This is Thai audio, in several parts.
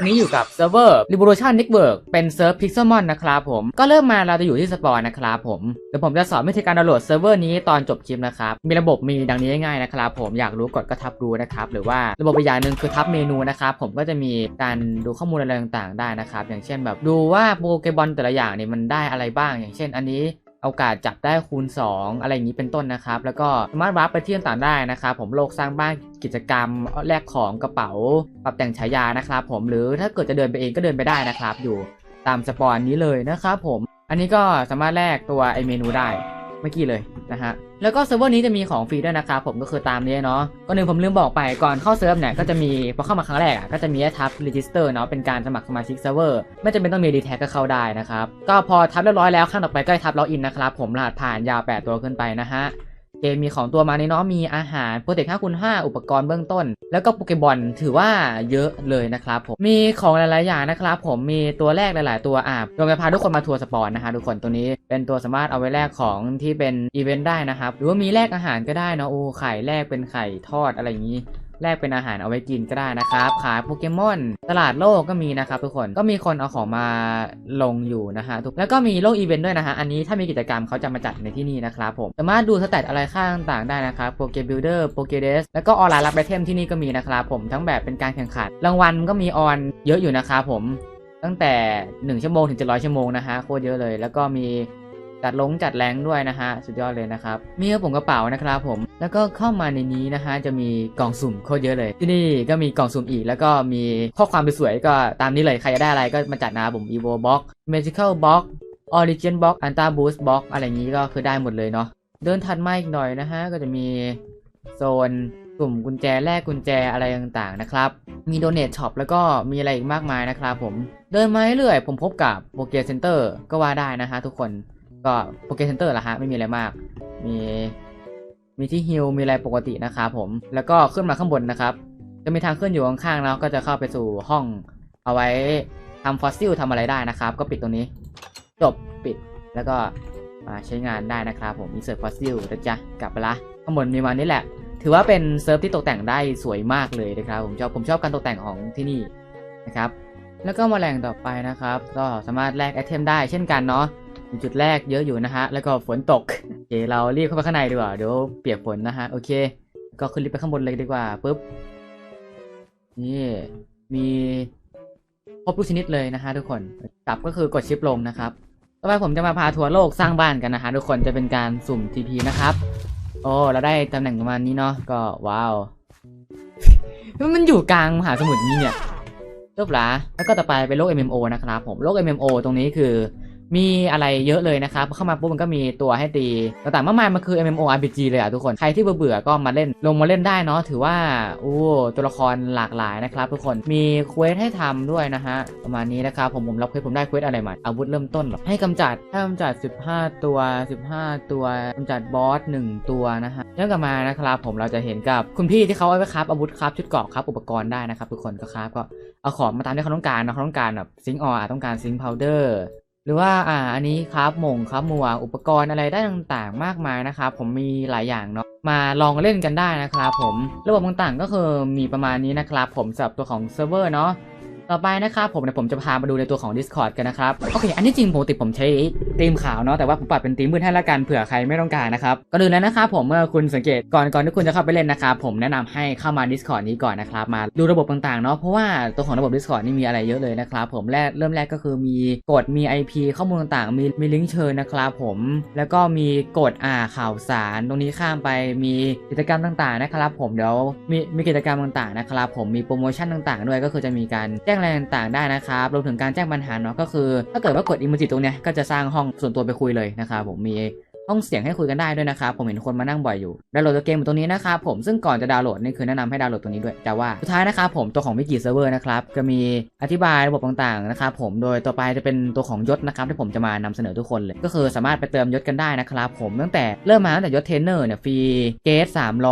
วันนี้อยู่กับเซิร์ฟเวอร์ Revolution Network เป็นเซิร์ฟ Pixelmon นะครับผม ก็เริ่มมาเราจะอยู่ที่สปอนนะครับผม เดี๋ยวผมจะสอนวิธีการดาวน์โหลดเซิร์ฟเวอร์นี้ตอนจบคลิปนะครับ มีระบบมีดังนี้ง่ายๆนะครับผม อยากรู้กดก็ทับรู้นะครับ หรือว่าระบบอีกอย่างหนึ่งคือทับเมนูนะครับ ผมก็จะมีการดูข้อมูลอะไรต่างๆ ได้นะครับ อย่างเช่นแบบดูว่าโปเกมอนแต่ละอย่างเนี่ยมันได้อะไรบ้าง อย่างเช่น อันนี้ โอกาสจับได้คูณ 2 อะไรอย่างนี้เป็นต้นนะครับ แล้วก็สามารถวาร์ปไปที่ต่างๆได้นะครับ ผมโลกสร้างบ้านกิจกรรมแลกของกระเป๋า ปรับแต่งฉายานะครับ ผมหรือถ้าเกิดจะเดินไปเองก็เดินไปได้นะครับ อยู่ตามสปอนนี้เลยนะครับผม อันนี้ก็สามารถแลกตัวไอเมนูได้เมื่อกี้เลยนะฮะ แล้วก็เซิร์ฟเวอร์นี้จะมีของฟรีด้วยนะครับผมก็คือตามนี้เนาะก็หนึ่งผมลืมบอกไปก่อนเข้าเซิร์ฟเนี่ยก็จะมีพอเข้ามาครั้งแรกอะก็จะมีทับริจิสเตอร์เนาะเป็นการสมัครสมาชิกเซิร์ฟเวอร์ไม่จำเป็นต้องมีดีแท็กก็เข้าได้นะครับก็พอทับเรียบร้อยแล้วขั้นต่อไปก็ให้ทับล็อกอินนะครับผมรหัสผ่านยาว 8 ตัวขึ้นไปนะฮะ เกมมีของตัวมาในเนาะมีอาหารโปรเทค5คูณ5อุปกรณ์เบื้องต้น แล้วก็โปเกบอลถือว่าเยอะเลยนะครับผมมีของหลายๆอย่างนะครับผมมีตัวแรกหลายๆ ตัวอะเราจะพาทุกคนมาทัวร์สปอนนะฮะทุกคนตัวนี้เป็นตัวสามารถเอาไว้แลกของที่เป็นอีเวนต์ได้นะครับหรือว่ามีแลกอาหารก็ได้เนาะโอ้ไข่แลกเป็นไข่ทอดอะไรอย่างนี้ แลกเป็นอาหารเอาไว้กินก็ได้นะครับขายโปเกมอนตลาดโลกก็มีนะครับทุกคนก็มีคนเอาของมาลงอยู่นะฮะทุกแล้วก็มีโลกอีเวนต์ด้วยนะฮะอันนี้ถ้ามีกิจกรรมเขาจะมาจัดในที่นี่นะครับผมสามารถดูสแตทอะไรค่างต่างได้นะครับโปเกบิลเดอร์โปเกเดสแล้วก็ออนไลน์รับไอเทมที่นี่ก็มีนะครับผมทั้งแบบเป็นการแข่งขันรางวัลก็มีออนเยอะอยู่นะครับผมตั้งแต่ 1 ชั่วโมงถึง700ชั่วโมงนะฮะโคตรเยอะเลย แล้วก็มี จัดลงจัดแรงด้วยนะฮะสุดยอดเลยนะครับ มีกระเป๋ากระเป๋านะครับผม แล้วก็เข้ามาในนี้นะฮะจะมีกล่องสุ่มโคตรเยอะเลย ที่นี่ก็มีกล่องสุ่มอีก แล้วก็มีข้อความสวยๆก็ตามนี้เลยใครจะได้อะไรก็มาจัดนะครับผม evo box magical box origin box anta boost box อะไรอย่างนี้ก็คือได้หมดเลยเนาะเดินถัดมาอีกหน่อยนะฮะก็จะมีโซนกลุ่มกุญแจแลกกุญแจอะไรต่างๆนะครับ มี donate shop แล้วก็มีอะไรอีกมากมายนะครับผม เดินมาเรื่อยผมพบกับโปเกเซ็นเตอร์ก็ว่าได้นะฮะทุกคน ก็โปเกเซนเตอร์ละฮะไม่มีอะไรมาก มีมีที่ฮิลมีอะไรปกตินะครับผมแล้วก็ขึ้นมาข้างบนนะครับ จะมีทางขึ้นอยู่ข้างๆแล้วก็จะเข้าไปสู่ห้องเอาไว้ทำฟอสซิลทำอะไรได้นะครับ ก็ปิดตรงนี้ จบปิดแล้วก็มาใช้งานได้นะครับผมมีเสิร์ฟฟอสซิลนะจ๊ะกลับไปละข้างบนมีมานี่แหละ ถือว่าเป็นเซิร์ฟที่ตกแต่งได้สวยมากเลยนะครับผมชอบผมชอบการตกแต่งของที่นี่นะครับ แล้วก็มาแหล่งต่อไปนะครับ ก็สามารถแลกไอเทมได้เช่นกันเนาะ จุดแรกเยอะอยู่นะฮะ แล้วก็ฝนตกโอเคเรารีบเข้าไปข้างในดีกว่า เดี๋ยวเปียกฝนนะฮะ โอเค ก็ขึ้นรีบไปข้างบนเลยดีกว่าปุ๊บ นี่ มีครบทุกชนิดเลยนะฮะทุกคนกลับก็คือกดชิปลงนะครับ ต่อไปผมจะมาพาทัวร์โลกสร้างบ้านกันนะฮะทุกคน จะเป็นการสุ่ม TP นะครับ โอ้เราได้ตำแหน่งประมาณนี้เนาะ ก็ว้าว มันอยู่กลางมหาสมุทรนี่เนี่ยจบละแล้วก็ต่อไปเป็นโลก MMO นะครับผม โลก MMO ตรงนี้คือ มีอะไรเยอะเลยนะครับ เข้ามาปุ๊บมันก็มีตัวให้ตีต่างๆมากมายมันคือ MMORPG เลยอะทุกคนใครที่เบื่อๆก็มาเล่นลงมาเล่นได้เนาะถือว่าโอ้ตัวละครหลากหลายนะครับ ทุกคนมีเควสให้ทำด้วยนะฮะประมาณนี้นะครับผมผมรับเควสผมได้เควสอะไรมาอาวุธเริ่มต้นหรอให้กำจัดให้กำจัด 15 ตัว 15 ตัวกำจัดบอส1ตัวนะฮะย้อนกลับมานะครับผมเราจะเห็นกับคุณพี่ที่เขาเอาไว้ครับอาวุธครับชุดเกราะครับอุปกรณ์ได้นะครับทุกคนก็ครับก็เอาของมาตามที่เขาต้องการนะเขาต้องการแบบซิงออต้องการซิงพาวเดอร์ รือว่าอ่าอันนี้ครับหม่งครับหมวกอุปกรณ์อะไรได้ต่างๆ มากมายนะครับผมมีหลายอย่างเนาะมาลองเล่นกันได้นะครับผมระบบต่างๆก็คือมีประมาณนี้นะครับผมสำหรับตัวของเซิร์ฟเวอร์เนาะ ต่อไปนะครับผมเดี๋ยผมจะพามาดูในตัวของ Discord กันนะครับ โอเค อันนี้จริงปกติผมใช้ธีมขาวเนาะแต่ว่าผมปรับเป็นธีมมืดให้ละกันเผื่อใครไม่ต้องการนะครับก็ดูแล้วนะครับผมเมื่อคุณสังเกตก่อนก่อนที่คุณจะเข้าไปเล่นนะครับผมแนะนำให้เข้ามา Discord นี้ก่อนนะครับมาดูระบบต่างๆเนาะเพราะว่าตัวของระบบ Discord นี่มีอะไรเยอะเลยนะครับผมแรกเริ่มแรกก็คือมีกฎมี IP ข้อมูลต่างๆ มีมีลิงก์เชิญนะครับผมแล้วก็มีกฎอ่าข่าวสารตรงนี้ข้ามไปมีกิจกรรมต่างๆนะครับผมเดี๋ยวมีมีกิจกรรมต่างๆนะครับผมมีโปรโมชั่นต่างๆ ด้วยก็คือจะมีการแจ้งอะไรต่างๆได้นะครับรวมถึงการแจ้งปัญหาเนาะก็คือ ถ้าเกิดว่ากดอิม o จิตรงเนี้ยก็จะสร้างห้องส่วนตัวไปคุยเลยนะครับผมมี ห้องเสียงให้คุยกันได้ด้วยนะครับผมเห็นคนมานั่งบ่อยอยู่ดาวน์โหลดตัวเกมอยู่ตรงนี้นะครับผมซึ่งก่อนจะดาวน์โหลดนี่คือแนะนำให้ดาวน์โหลดตัวนี้ด้วยแต่ว่าสุดท้ายนะครับผมตัวของวิกิเซิร์ฟเวอร์นะครับก็มีอธิบายระบบต่างๆนะครับผมโดยต่อไปจะเป็นตัวของยศนะครับที่ผมจะมานำเสนอทุกคนเลย ก็คือสามารถไปเติมยศกันได้นะครับผมตั้งแต่เริ่มมาตั้งแต่ยศเทรนเนอร์เนี่ยฟรีเกส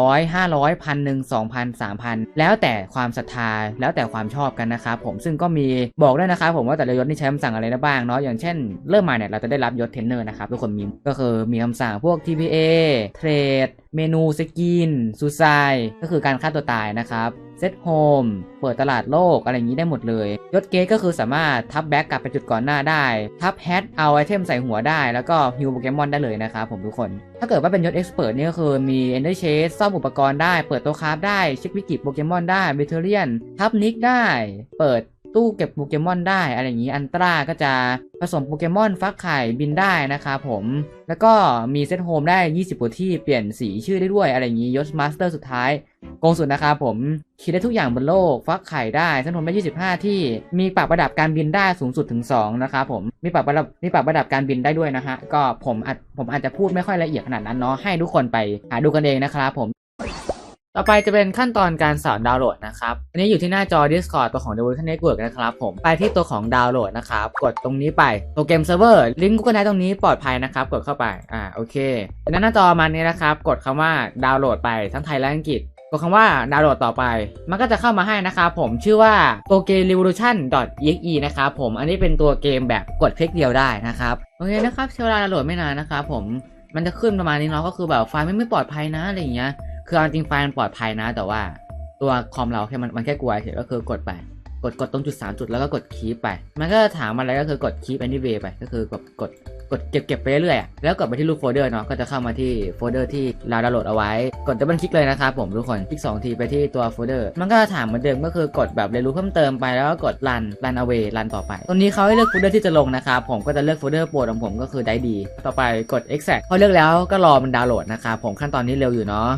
300 500พันหนึ่งสองพันสามพันแล้วแต่ความศรัทธาแล้วแต่ความชอบกันนะครับผมซึ่งก็มีบอกด้วยนะครับผมว่าแต่ละยศนี่ใช้คำสั่งอะไรได้บ้างเนาะอย่างเช่นเริ่มมาเนี่ยเราจะได้รับยศเทรนเนอร์นะครับทุกคนมีก็คือมีคคำสั่งพวก TPA เทรดเมนูสกินซูซายก็คือการฆ่าตัวตายนะครับเซตโฮมเปิดตลาดโลกอะไรอย่างนี้ได้หมดเลย ยศเกตก็คือสามารถทับแบ็กกลับไปจุดก่อนหน้าได้ ทับแฮทเอาไอเทมใส่หัวได้ แล้วก็ฮิวโปเกมอนได้เลยนะครับผมทุกคน ถ้าเกิดว่าเป็นยศเอ็กซ์เพรสนี่ก็คือมี Ender Chase ซ่อมอุปกรณ์ได้ เปิดต๊ะคราฟได้ เช็ควิกิโปเกมอนได้เบเทเรียนทับนิกได้ เปิด ตู้เก็บโปเกมอนได้อะไรอย่างนี้อันตราก็จะผสมโปเกมอนฟักไข่บินได้นะครับผม แล้วก็มีเซตโฮมได้ 20กว่าที่เปลี่ยนสีชื่อได้ด้วยอะไรอย่างนี้ยศมาสเตอร์สุดท้ายโกงสุดนะครับผมคิดได้ทุกอย่างบนโลก ฟักไข่ได้เส้นผมได้ 25 ที่ มีปรับระดับการบินได้สูงสุดถึง 2 นะครับผมมีปรับระดับมีปรับระดับการบินได้ด้วยนะฮะก็ผมอาจผมอาจจะพูดไม่ค่อยละเอียดขนาดนั้นเนาะให้ทุกคนไปหาดูกันเองนะครับผม ต่อไปจะเป็นขั้นตอนการสอนดาวน์โหลดนะครับ อันนี้อยู่ที่หน้าจอ Discord ตัวของ Devolution Network นะครับผม ไปที่ตัวของดาวน์โหลดนะครับ กดตรงนี้ไปตัวเกมเซิร์ฟเวอร์ ลิงก์ Google Drive ตรงนี้ปลอดภัยนะครับ กดเข้าไป อ่า โอเคแล้วหน้าจอมันนี้นะครับ กดคำว่าดาวน์โหลดไปทั้งไทยและอังกฤษ กดคำว่าดาวน์โหลดต่อไป มันก็จะเข้ามาให้นะครับผม ชื่อว่า p o k e revolution exe นะครับผม อันนี้เป็นตัวเกมแบบกดคลิกเดียวได้นะครับ โอเคนะครับใช้เวลาดาวน์โหลดไม่นานนะครับผม มันจะขึ้นประมาณนี้เนาะ ก็คือแบบไฟล์ไม่ไม่ปลอดภัยนะอะไรอย่างเงี้ย คือเอาจริงไฟล์มันปลอดภัยนะ แต่ว่าตัวคอมเราแค่มันมันแค่กลัวเฉยก็คือกดไป กดกดตรงจุด3จุดแล้วก็กดคีปไป มันก็ถามมาอะไรก็คือกดคีป anyway ไป ก็คือกดกดกดเก็บเก็บไปเรื่อยๆ แล้วกดไปที่รูปโฟลเดอร์เนาะ ก็จะเข้ามาที่โฟลเดอร์ที่เราดาวน์โหลดเอาไว้ กดดับเบิลคลิกเลยนะครับผมทุกคน คลิก 2 ทีไปที่ตัวโฟลเดอร์ มันก็จะถามเหมือนเดิมก็คือกดแบบเรียนรู้เพิ่มเติมไปแล้วก็กด run run away run ต่อไป ตรงนี้เขาให้เลือกโฟลเดอร์ที่จะลงนะครับผม ก็จะเลือกโฟลเดอร์โปรดของผมก็คือได้ดี ต่อไปกด extract พอเลือกแล้วก็รอมันดาวน์โหลดนะครับผมขั้นตอนนี้เร็วอยู่เนาะ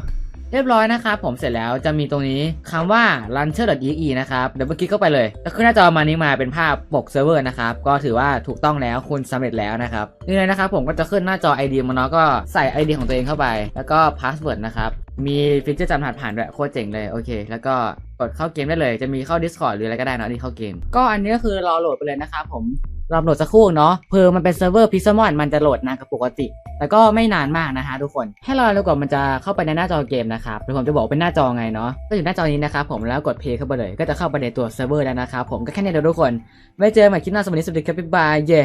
เรียบร้อยนะครับผมเสร็จแล้วจะมีตรงนี้คำว่า launcher.exe นะครับเดี๋ยวเมื่อกี้เข้าไปเลยจะขึ้นหน้าจอมานี้มาเป็นภาพปกเซิร์ฟเวอร์นะครับก็ถือว่าถูกต้องแล้วคุณสำเร็จแล้วนะครับนี่เลยนะครับผมก็จะขึ้นหน้าจอ ID มาเนาะก็ใส่ ID ของตัวเองเข้าไป แล้วก็พาสเวิร์ดนะครับมีฟีเจอร์จำรหัสผ่านด้วยโคตรเจ๋งเลยโอเค แล้วก็กดเข้าเกมได้เลย จะมีเข้า Discord หรืออะไรก็ได้นะที่เข้าเกม ก็อันนี้ก็คือรอโหลดไปเลยนะครับผม รอโหลดสักครู่เนาะเพิ่มมันเป็นเซิร์ฟเวอร์พิซซมอนมันจะโหลดนานกว่าปกติ แล้วก็ไม่นานมากนะฮะทุกคน ให้รอแล้วก่อนมันจะเข้าไปในหน้าจอเกมนะครับผมจะบอกเป็นหน้าจอไงเนาะก็อยู่หน้าจอนี้นะครับผมแล้วกดเพย์เข้าไปเลย ก็จะเข้าไปในตัวเซิร์ฟเวอร์แล้วนะครับผมก็แค่นี้เดียวทุกคนไว้เจอกันใหม่คลิปหน้าสวัสดีสวัสดีครับบ๊ายบายเย่